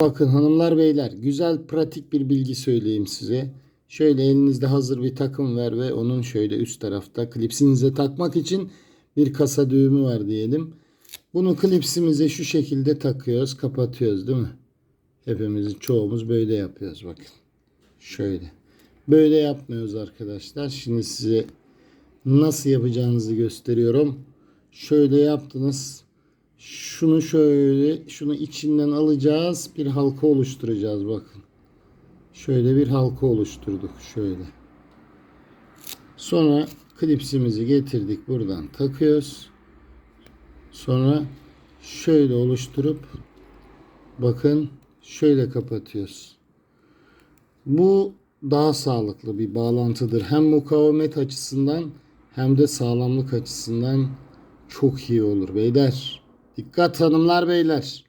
Bakın hanımlar beyler güzel pratik bir bilgi söyleyeyim size. Şöyle elinizde hazır bir takım var ve onun şöyle üst tarafta klipsinize takmak için bir kasa düğümü var diyelim. Bunu klipsimize şu şekilde takıyoruz, kapatıyoruz değil mi? Hepimiz çoğumuz böyle yapıyoruz bakın. Şöyle. Böyle yapmıyoruz arkadaşlar. Şimdi size nasıl yapacağınızı gösteriyorum. Şöyle yaptınız. Şunu şöyle şunu içinden alacağız. Bir halka oluşturacağız bakın. Şöyle bir halka oluşturduk şöyle. Sonra klipsimizi getirdik buradan takıyoruz. Sonra şöyle oluşturup bakın şöyle kapatıyoruz. Bu daha sağlıklı bir bağlantıdır. Hem mukavemet açısından hem de sağlamlık açısından çok iyi olur beyler. Dikkat hanımlar beyler.